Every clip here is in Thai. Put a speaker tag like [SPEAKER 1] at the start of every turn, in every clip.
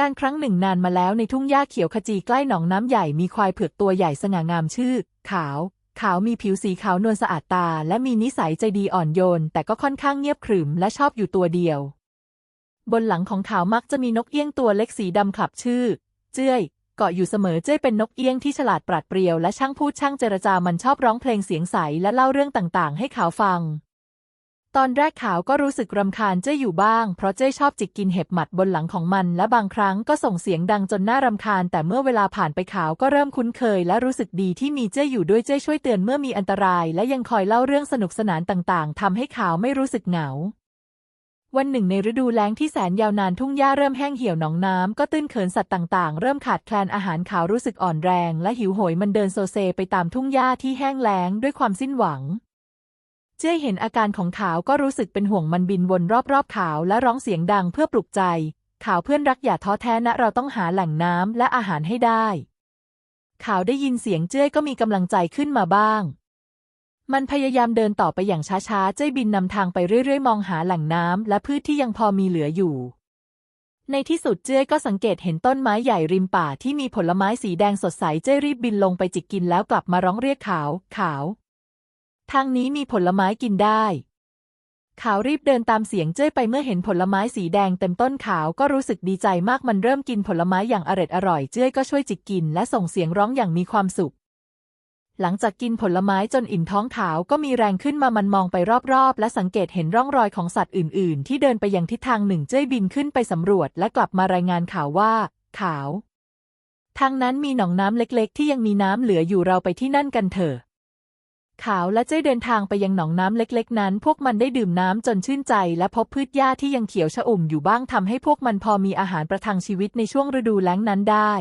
[SPEAKER 1] การครั้งหนึ่งนานมาแล้วในทุ่งหญ้าเขียวขจีใกล้หนองน้ำใหญ่มีควายเผือกตัวใหญ่สง่างามชื่อ ขาว ขาวมีผิวสีขาวนวลสะอาดตา และมีนิสัยใจดีอ่อนโยน แต่ก็ค่อนข้างเงียบขรึมและชอบอยู่ตัวเดียว บนหลังของขาวมักจะมีนกเอี้ยงตัวเล็กสีดำขับชื่อ เจ้ยเกาะอยู่เสมอเจ้ยเป็นนกเอี้ยงที่ฉลาดปราดเปรียวและช่างพูดช่างเจรจามันชอบร้องเพลงเสียงใสและเล่าเรื่องต่างๆ ให้ขาวฟัง ตอนแรกขาวก็รู้สึกรำคาญเจ้ยอยู่บ้าง เพราะเจ้ยชอบจิกกินเห็บหมัดบนหลังของมัน และบางครั้งก็ส่งเสียงดังจนน่ารำคาญ แต่เมื่อเวลาผ่านไปขาวก็เริ่มคุ้นเคย และรู้สึกดีที่มีเจ้ยอยู่ด้วยเจ้ยช่วยเตือนเมื่อมีอันตราย และยังคอยเล่าเรื่องสนุกสนานต่างๆทำให้ขาวไม่รู้สึกเหงา วันหนึ่งในฤดูแล้งที่แสนยาวนานทุ่งหญ้าเริ่มแห้งเหี่ยวหนองน้ำก็ตื้นเขินสัตว์ต่างๆ เริ่มขาดแคลนอาหารขาวรู้สึกอ่อนแรง และหิวโหยมันเดินโซเซไปตามทุ่งหญ้าที่แห้งแล้งด้วยความสิ้นหวัง เจ้ยเห็นอาการของขาวก็รู้สึกเป็นห่วงมันบินวนรอบๆขาวและร้องเสียงดังเพื่อปลุกใจ ขาวเพื่อนรักอย่าท้อแท้นะเราต้องหาแหล่งน้ำและอาหารให้ได้ ขาวได้ยินเสียงเจ้ยก็มีกำลังใจขึ้นมาบ้าง มันพยายามเดินต่อไปอย่างช้าๆ เจ้ยบินนำทางไปเรื่อยๆ มองหาแหล่งน้ำและพืชที่ยังพอมีเหลืออยู่ ในที่สุดเจ้ยก็สังเกตเห็นต้นไม้ใหญ่ริมป่าที่มีผลไม้สีแดงสดใส เจ้ยรีบบินลงไปจิกกินแล้วกลับมาร้องเรียกขาว ขาว ทางนี้มีผลไม้กินได้ ขาวรีบเดินตามเสียงเจ้ยไปเมื่อเห็นผลไม้สีแดงเต็มต้นขาวก็รู้สึกดีใจมากมันเริ่มกินผลไม้อย่างอร็ดอร่อยเจ้ยก็ช่วยจิกกินและส่งเสียงร้องอย่างมีความสุข หลังจากกินผลไม้จนอิ่มท้องขาวก็มีแรงขึ้นมามันมองไปรอบๆ และสังเกตเห็นร่องรอยของสัตว์อื่น ๆ ที่เดินไปยังทิศทางหนึ่งเจ้ยบินขึ้นไปสำรวจ และกลับมารายงานข่าวว่า ขาวทางนั้นมีหนองน้ำเล็กๆ ที่ยังมีน้ำเหลืออยู่เราไปที่นั่นกันเถอะ ขาวและเจ้ยเดินทางไปยังหนองน้ำเล็กๆ นั้น พวกมันได้ดื่มน้ำจนชื่นใจ และพบพืชหญ้าที่ยังเขียวชอุ่มอยู่บ้างทำให้พวกมันพอมีอาหารประทังชีวิตในช่วงฤดูแล้งนั้นได้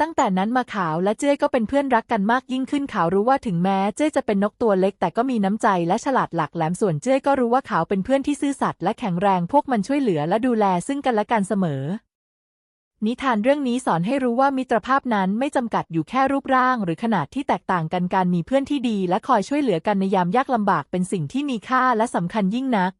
[SPEAKER 1] ตั้งแต่นั้นมาขาวและเจ้ยก็เป็นเพื่อนรักกันมากยิ่งขึ้นขาวรู้ว่าถึงแม้เจ้ยจะเป็นนกตัวเล็กแต่ก็มีน้ำใจและฉลาดหลักแหลมส่วนเจ้ยก็รู้ว่าขาวเป็นเพื่อนที่ซื่อสัตย์และแข็งแรง พวกมันช่วยเหลือและดูแลซึ่งกันและกันเสมอ นิทานเรื่องนี้สอนให้รู้ว่ามิตรภาพนั้นไม่จำกัดอยู่แค่รูปร่างหรือขนาดที่แตกต่างกันการมีเพื่อนที่ดีและคอยช่วยเหลือกันในยามยากลำบากเป็นสิ่งที่มีค่าและสำคัญยิ่งนัก